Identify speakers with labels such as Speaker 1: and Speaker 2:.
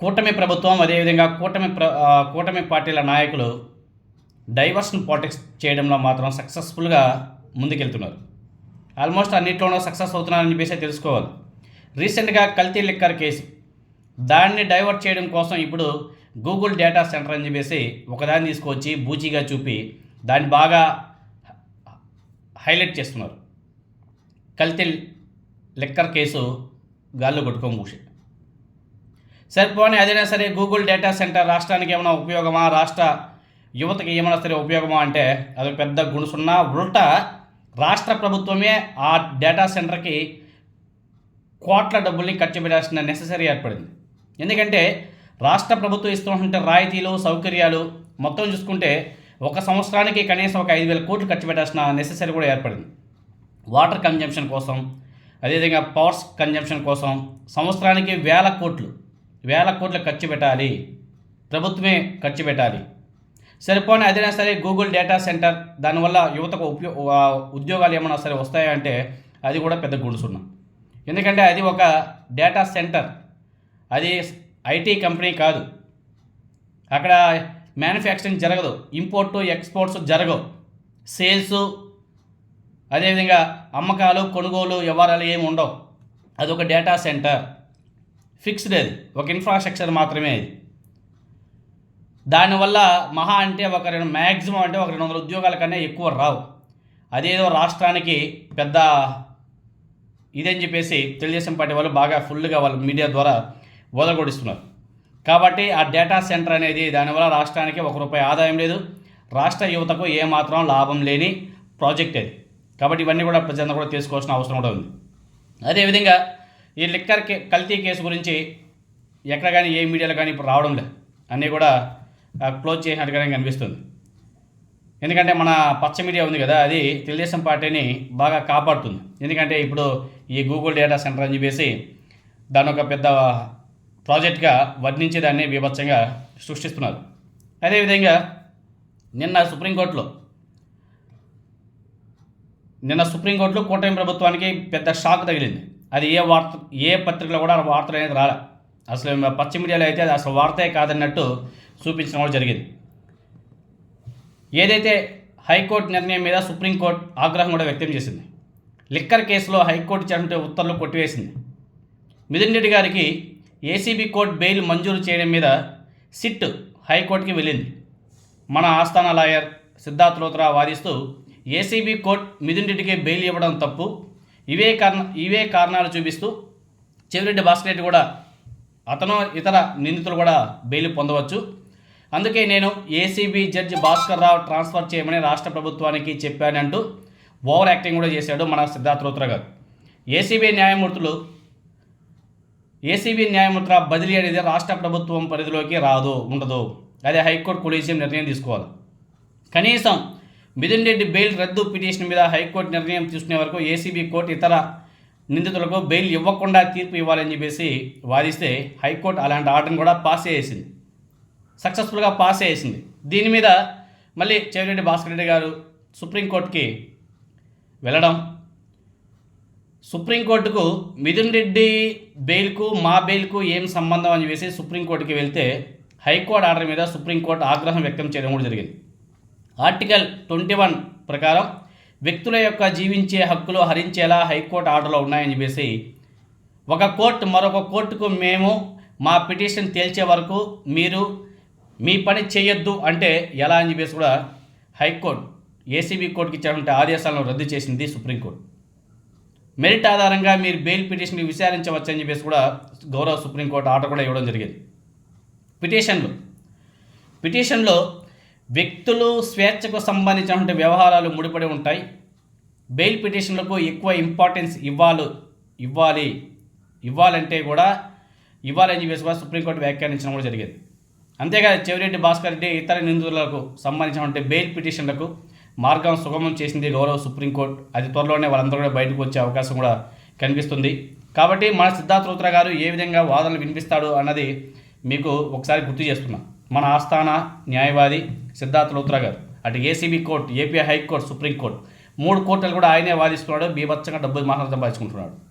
Speaker 1: కూటమి ప్రభుత్వం అదేవిధంగా కూటమి ప్ర కూటమి పార్టీల నాయకులు డైవర్షన్ పాలిటిక్స్ చేయడంలో మాత్రం సక్సెస్ఫుల్గా ముందుకెళ్తున్నారు. ఆల్మోస్ట్ అన్నింటిలోనూ సక్సెస్ అవుతున్నారని చెప్పేసి తెలుసుకోవాలి. రీసెంట్గా కల్తీ లిక్కర్ కేసు. దాన్ని డైవర్ట్ చేయడం కోసం ఇప్పుడు గూగుల్ డేటా సెంటర్ అని చెప్పేసి ఒకదాన్ని తీసుకొచ్చి బూచీగా చూపి దాన్ని బాగా హైలైట్ చేస్తున్నారు. కల్తీ లిక్కర్ కేసు గాల్లో కొట్టుకొని మూసి సరిపోని అదైనా సరే గూగుల్ డేటా సెంటర్ రాష్ట్రానికి ఏమైనా ఉపయోగమా? రాష్ట్ర యువతకి ఏమైనా సరే ఉపయోగమా అంటే అది పెద్ద గుణసున్నా ఉల్టా రాష్ట్ర ప్రభుత్వమే ఆ డేటా సెంటర్కి కోట్ల డబ్బుల్ని ఖర్చు పెట్టాల్సిన నెససరీ ఏర్పడింది. ఎందుకంటే రాష్ట్ర ప్రభుత్వం ఇస్తున్నటువంటి రాయితీలు సౌకర్యాలు మొత్తం చూసుకుంటే ఒక సంవత్సరానికి కనీసం ఒక ఐదు వేల కోట్లు ఖర్చు పెట్టాల్సిన నెససరీ కూడా ఏర్పడింది. వాటర్ కన్జంప్షన్ కోసం అదేవిధంగా పవర్స్ కన్జంప్షన్ కోసం సంవత్సరానికి వేల కోట్లు వేల కోట్లు ఖర్చు పెట్టాలి. ప్రభుత్వమే ఖర్చు పెట్టాలి. సరిపోని అదైనా సరే గూగుల్ డేటా సెంటర్ దానివల్ల యువతకు ఉపయో ఉద్యోగాలు ఏమైనా సరే వస్తాయా అంటే అది కూడా పెద్ద గుడుసున్నాం. ఎందుకంటే అది ఒక డేటా సెంటర్. అది ఐటీ కంపెనీ కాదు. అక్కడ మ్యానుఫ్యాక్చరింగ్ జరగదు. ఇంపోర్టు ఎక్స్పోర్ట్స్ జరగవు. సేల్స్ అదేవిధంగా అమ్మకాలు కొనుగోలు వ్యవహారాలు ఏమి ఉండవు. అది ఒక డేటా సెంటర్. ఫిక్స్డ్ అది. ఒక ఇన్ఫ్రాస్ట్రక్చర్ మాత్రమే అది. దానివల్ల మహా అంటే ఒక రెండు మ్యాక్సిమం అంటే ఒక రెండు వందల ఉద్యోగాల కన్నా ఎక్కువ రావు. అదేదో రాష్ట్రానికి పెద్ద ఇదని చెప్పేసి తెలుగుదేశం పార్టీ వాళ్ళు బాగా ఫుల్గా వాళ్ళు మీడియా ద్వారా వదలగొడిస్తున్నారు. కాబట్టి ఆ డేటా సెంటర్ అనేది దానివల్ల రాష్ట్రానికి ఒక రూపాయి ఆదాయం లేదు. రాష్ట్ర యువతకు ఏమాత్రం లాభం లేని ప్రాజెక్ట్ అది. కాబట్టి ఇవన్నీ కూడా ప్రజలందరూ కూడా తీసుకోవాల్సిన అవసరం కూడా ఉంది. అదేవిధంగా ఈ లిక్కర్ కే కల్తీ కేసు గురించి ఎక్కడ కానీ ఏ మీడియాలో కానీ ఇప్పుడు రావడం లేదు. అన్నీ కూడా క్లోజ్ చేసినట్టుగానే కనిపిస్తుంది. ఎందుకంటే మన పచ్చ మీడియా ఉంది కదా అది తెలుగుదేశం పార్టీని బాగా కాపాడుతుంది. ఎందుకంటే ఇప్పుడు ఈ గూగుల్ డేటా సెంటర్ అని చెప్పేసి దాని ఒక పెద్ద ప్రాజెక్ట్గా వర్ణించి దాన్ని బీభత్సంగా సృష్టిస్తున్నారు. అదేవిధంగా నిన్న సుప్రీంకోర్టులో నిన్న సుప్రీంకోర్టులో కూటమి ప్రభుత్వానికి పెద్ద షాక్ తగిలింది. అది ఏ వార్త ఏ పత్రికలో కూడా ఆ వార్తలు అనేది రాలే. అసలు పశ్చిమ మీడియాలో అయితే అది అసలు వార్తే కాదన్నట్టు చూపించడం కూడా జరిగింది. ఏదైతే హైకోర్టు నిర్ణయం మీద సుప్రీంకోర్టు ఆగ్రహం కూడా వ్యక్తం చేసింది. లిక్కర్ కేసులో హైకోర్టు ఇచ్చినటువంటి ఉత్తర్వులు కొట్టివేసింది. మిథున్ రెడ్డి గారికి ఏసీబీ కోర్టు బెయిల్ మంజూరు చేయడం మీద సిట్ హైకోర్టుకి వెళ్ళింది. మన ఆస్థాన లాయర్ సిద్ధార్థ్ లోత్రా వాదిస్తూ ఏసీబీ కోర్టు మిథున్ రెడ్డికి బెయిల్ ఇవ్వడం తప్పు ఇవే కారణ ఇవే కారణాలు చూపిస్తూ చెవిరెడ్డి భాస్కర్ రెడ్డి కూడా అతను ఇతర నిందితులు కూడా బెయిల్ పొందవచ్చు. అందుకే నేను ACB judge Bhaskar Rao transfer చేయమని రాష్ట్ర ప్రభుత్వానికి చెప్పానంటూ ఓవర్ యాక్టింగ్ కూడా చేశాడు మన సిద్ధార్థరోత్ర గారు. ఏసీబీ న్యాయమూర్తులు ఏసీబీ న్యాయమూర్తుల బదిలీ అనేది రాష్ట్ర ప్రభుత్వం పరిధిలోకి రాదు ఉండదు. అదే హైకోర్టు కొలీజియం నిర్ణయం తీసుకోవాలి. కనీసం మిథున్ రెడ్డి బెయిల్ రద్దు పిటిషన్ మీద హైకోర్టు నిర్ణయం తీసుకునే వరకు ఏసీబీ కోర్టు ఇతర నిందితులకు బెయిల్ ఇవ్వకుండా తీర్పు ఇవ్వాలని చెప్పేసి వాదిస్తే హైకోర్టు అలాంటి ఆర్డర్ని కూడా పాస్ చేసింది. సక్సెస్ఫుల్గా పాస్ చేసింది. దీని మీద మళ్ళీ చెవిరెడ్డి భాస్కర్ రెడ్డి గారు సుప్రీంకోర్టుకి వెళ్ళడం. సుప్రీంకోర్టుకు మిథున్ రెడ్డి బెయిల్కు మా బెయిల్కు ఏం సంబంధం అని చెప్పేసి సుప్రీంకోర్టుకి వెళ్తే హైకోర్టు ఆర్డర్ మీద సుప్రీంకోర్టు ఆగ్రహం వ్యక్తం చేయడం కూడా జరిగింది. ఆర్టికల్ ట్వంటీ వన్ ప్రకారం వ్యక్తుల యొక్క జీవించే హక్కులు హరించేలా హైకోర్టు ఆర్డర్లో ఉన్నాయని చెప్పేసి ఒక కోర్టు మరొక కోర్టుకు మేము మా పిటిషన్ తేల్చే వరకు మీరు మీ పని చేయొద్దు అంటే ఎలా అని చెప్పేసి కూడా హైకోర్టు ఏసీబీ కోర్టుకి ఇచ్చినటువంటి ఆదేశాలను రద్దు చేసింది సుప్రీంకోర్టు. మెరిట్ ఆధారంగా మీరు బెయిల్ పిటిషన్ విచారించవచ్చని చెప్పేసి కూడా గౌరవ సుప్రీంకోర్టు ఆర్డర్ కూడా ఇవ్వడం జరిగింది. పిటిషన్లు. పిటిషన్లో వ్యక్తులు స్వేచ్ఛకు సంబంధించినటువంటి వ్యవహారాలు ముడిపడి ఉంటాయి. బెయిల్ పిటిషన్లకు ఎక్కువ ఇంపార్టెన్స్ ఇవ్వాలి ఇవ్వాలి ఇవ్వాలంటే కూడా ఇవ్వాలని చెప్పేసి కూడా సుప్రీంకోర్టు వ్యాఖ్యానించడం కూడా జరిగింది. అంతేకాదు చెవిరెడ్డి భాస్కర్ రెడ్డి ఇతర నిందితులకు సంబంధించినటువంటి బెయిల్ పిటిషన్లకు మార్గం సుగమం చేసింది గౌరవ సుప్రీంకోర్టు. అది త్వరలోనే వాళ్ళందరూ కూడా బయటకు వచ్చే అవకాశం కూడా కనిపిస్తుంది. కాబట్టి మన సిద్ధార్థ రౌత్ర గారు ఏ విధంగా వాదనలు వినిపిస్తాడు అన్నది మీకు ఒకసారి గుర్తు చేస్తున్నాను మన ఆస్థాన న్యాయవాది సిద్ధార్థ లూత్రా గారు. అటు ACB court AP high court supreme court మూడు కోర్టులు కూడా ఆయనే వాదిస్తున్నాడు. బీభత్సంగా డబ్బులు మాత్రం సంపాదించుకుంటున్నాడు.